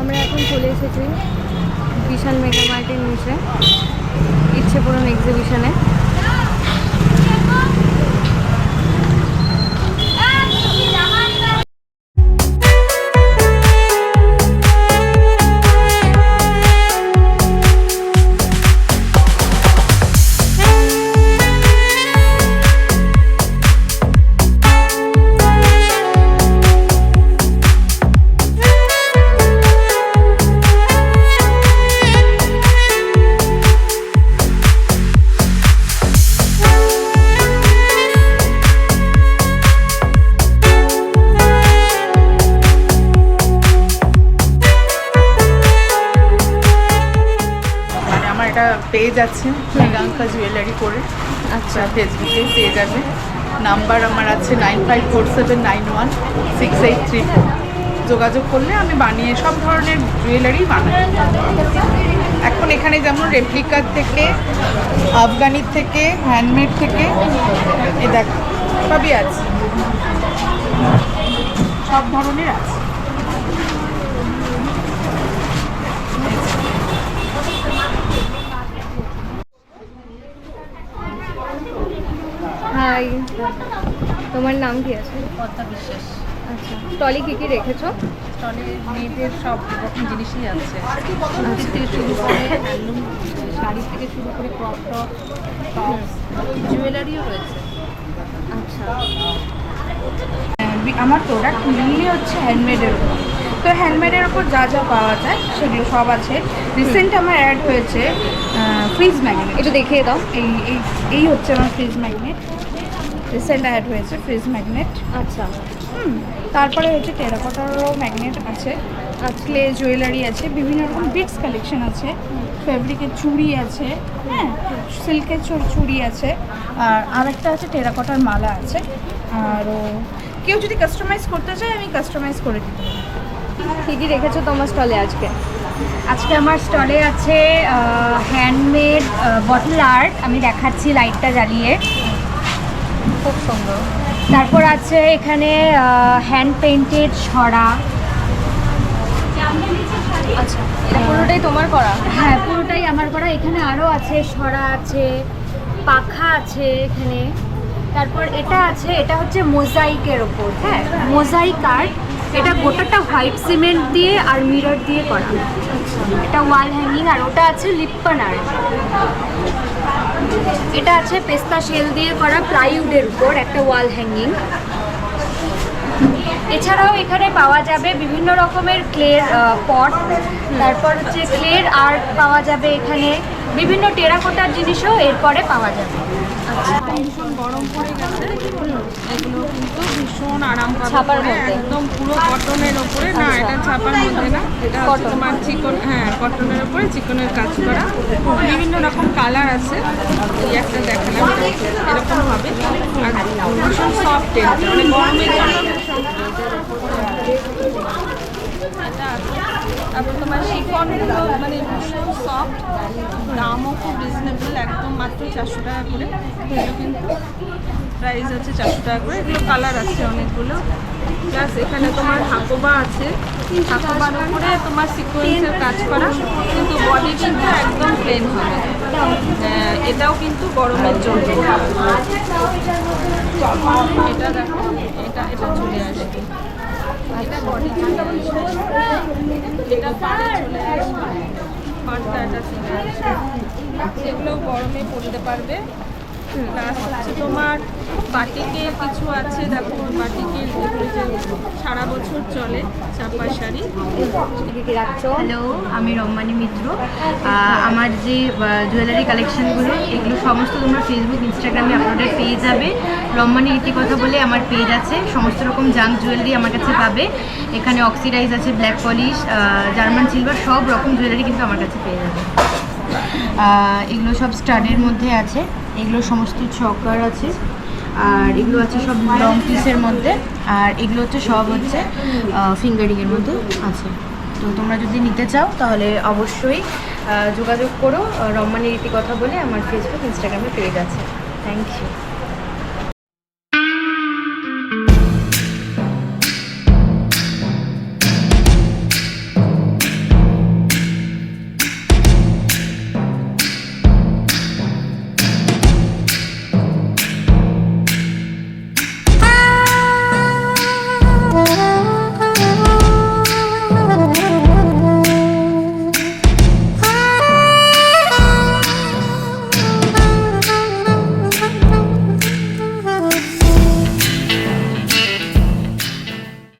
আমরা এখন চলে এসেছি বিশাল মেগা মার্টের নিচে। ইচ্ছে পূরণ এক্সিবিশনে পেজ আছে মেগাঙ্কা জুয়েলারি করে। আচ্ছা। ফেসবুকে পেয়ে যাবে নাম্বার আমার আছে nine five four seven nine one six eight three four. যোগাযোগ করলে আমি বানিয়ে সব ধরনের জুয়েলারি বানাই। এখন এখানে যেমন রেপ্লিকার থেকে আফগানির থেকে হ্যান্ডমেড থেকে এ দেখ সবই আছে। সব ধরনের আছে। হাই তোমার নাম কি আছে? পদ্মা বিশ্বাস। আচ্ছা স্টলে কি কি রেখেছো? স্টলে মেয়েদের সব রকম জিনিসই আছে। থেকে শুরু করে হ্যান্ডলুম শাড়ি থেকে শুরু করে ক্রপ টপ জুয়েলারিও রয়েছে। আচ্ছা। আমার প্রোডাক্ট মেনলি হচ্ছে হ্যান্ডমেডের উপর। তো হ্যান্ডমেডের উপর যা যা পাওয়া যায় সেগুলো সব আছে। রিসেন্ট আমার অ্যাড হয়েছে ফ্রিজ ম্যাগনেট এটা দেখিয়ে দাও। এই এই এই হচ্ছে আমার ফ্রিজ ম্যাগনেট রিসেন্ট অ্যাড হয়েছে ফ্রিজ ম্যাগনেট আচ্ছা। হুম তারপরে হচ্ছে টেরাকোটারও ম্যাগনেট আছে ক্লে জুয়েলারি আছে বিভিন্ন রকম বিটস কালেকশন আছে। ফেব্রিকের চুড়ি আছে হ্যাঁ সিল্কের চুড়ি আছে আর আরেকটা আছে টেরাকোটার মালা আছে। আর কেউ যদি কাস্টমাইজ করতে চায় আমি কাস্টমাইজ করে দিতে কি কি রেখেছো তোমার স্টলে আজকে? আজকে আমার স্টলে আছে হ্যান্ডমেড বটল আর্ট আমি দেখাচ্ছি লাইটটা জ্বালিয়ে। খুব সুন্দর। তারপর আছে এখানে হ্যান্ড পেন্টেড ছড়া। আচ্ছা পুরোটাই তোমার করা? হ্যাঁ পুরোটাই আমার করা। এখানে আরও আছে ছড়া আছে পাখা আছে এখানে। তারপর এটা আছে এটা হচ্ছে মোজাইকের ওপর হ্যাঁ? মোজাইক আর্ট এটা গোটাটা হোয়াইট সিমেন্ট দিয়ে আর মিরর দিয়ে করা। এটা ওয়াল হ্যাঙ্গিং আর ওটা আছে লিপ্পন আর্ট এটা আছে পেস্তা শেল দিয়ে করা প্লাইউডের উপর একটা ওয়াল হ্যাঙ্গিং এছাড়াও এখানে পাওয়া যাবে বিভিন্ন রকমের ক্লের পট তারপর হচ্ছে ক্লের আর্ট পাওয়া যাবে এখানে বিভিন্ন টেরাকোটার জিনিসও এরপরে পাওয়া যাবে। ভীষণ গরম পড়ে গেছে। ভীষণ আরাম ছাপার মধ্যে? একদম পুরো কটনের ওপরে না এটা ছাপার মধ্যে না এটা হচ্ছে তোমার চিকন হ্যাঁ কটনের ওপরে চিকনের কাজ করা। বিভিন্ন রকম কালার আছে। এই একটা দেখালাম এরকম হবে। আর ভীষণ সফট মানে গরমের জন্য তারপর তোমার শিফনগুলো মানে ভীষণ সফট দামও খুব রিজনেবল একদম মাত্র চারশো টাকা করে। এগুলো কিন্তু প্রাইস আছে চারশো টাকা করে। এগুলো কালার আছে অনেকগুলো। প্লাস এখানে তোমার হাকোবা আছে। হাকোবার উপরে তোমার সিকোয়েন্সের কাজ করা, কিন্তু বডি কিন্তু একদম প্লেন হবে। এটাও কিন্তু গরমের জন্য। এটা দেখো, এটা এটা চলে আসবে। এগুলো গরমে পড়তে পারবে। তোমার বাটিকে কিছু আছে, দেখো, বাটিকে এগুলো সারা বছর চলে চাপা শাড়ি। হ্যালো আমি রম্মানি মিত্র। আমার যে জুয়েলারি কালেকশনগুলো এগুলো সমস্ত তোমরা ফেসবুক ইনস্টাগ্রামে আপলোডেড পেয়ে যাবে। রম্মানি কথা বলে, আমার পেজ আছে, সমস্ত রকম জাঙ্ক জুয়েলারি আমার কাছে পাবে। এখানে অক্সিডাইজ আছে ব্ল্যাক পলিশ জার্মান সিলভার সব রকম জুয়েলারি কিন্তু আমার কাছে পেয়ে যাবে। এগুলো সব স্টাডের মধ্যে আছে। এগুলো সমস্ত চকার আছে। আর এগুলো আছে সব লং পিসের মধ্যে। আর এগুলো হচ্ছে সব হচ্ছে ফিঙ্গারিংয়ের মধ্যে আছে। তো তোমরা যদি নিতে চাও, তাহলে অবশ্যই যোগাযোগ করো। রম্মানির রীতি কথা বলে আমার ফেসবুক ইনস্টাগ্রামে পেয়ে গেছে থ্যাংক ইউ